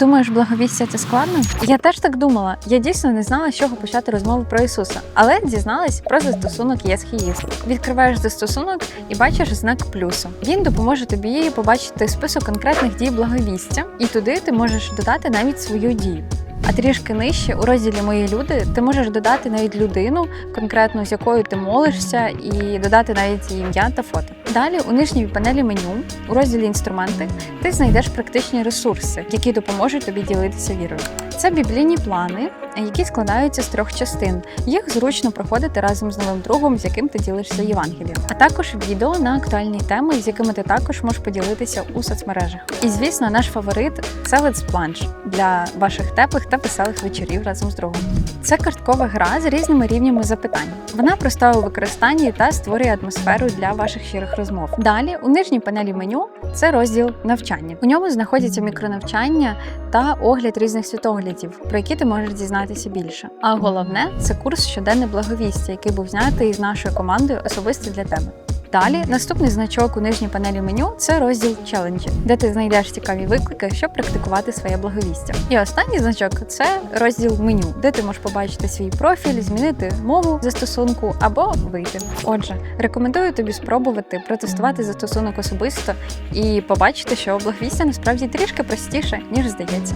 Думаєш, благовістя це складно? Я теж так думала. Я дійсно не знала, з чого почати розмову про Ісуса, але дізналась про застосунок ЄСХІїст. Відкриваєш застосунок і бачиш знак плюсу. Він допоможе тобі побачити список конкретних дій благовістя, і туди ти можеш додати навіть свою дію. А трішки нижче у розділі Мої люди ти можеш додати навіть людину, конкретно з якою ти молишся, і додати навіть її ім'я та фото. Далі у нижній панелі меню у розділі інструменти ти знайдеш практичні ресурси, які допоможуть тобі ділитися вірою. Це біблійні плани, які складаються з трьох частин. Їх зручно проходити разом з новим другом, з яким ти ділишся Євангелієм. А також відео на актуальні теми, з якими ти також можеш поділитися у соцмережах. І звісно, наш фаворит це Plunge для ваших теплих та веселих вечорів разом з другом. Це карткова гра з різними рівнями запитань. Вона проста у використанні та створює атмосферу для ваших щирих розмов. Далі у нижній панелі меню це розділ навчання. У ньому знаходяться мікронавчання та огляд різних світоглядів, про які ти можеш дізнатися більше. А головне це курс щоденне благовістя, який був знятий з нашою командою особисто для тебе. Далі наступний значок у нижній панелі меню це розділ челенджі, де ти знайдеш цікаві виклики, щоб практикувати своє благовістя. І останній значок це розділ меню, де ти можеш побачити свій профіль, змінити мову застосунку або вийти. Отже, рекомендую тобі спробувати протестувати застосунок особисто і побачити, що благовістя насправді трішки простіше ніж здається.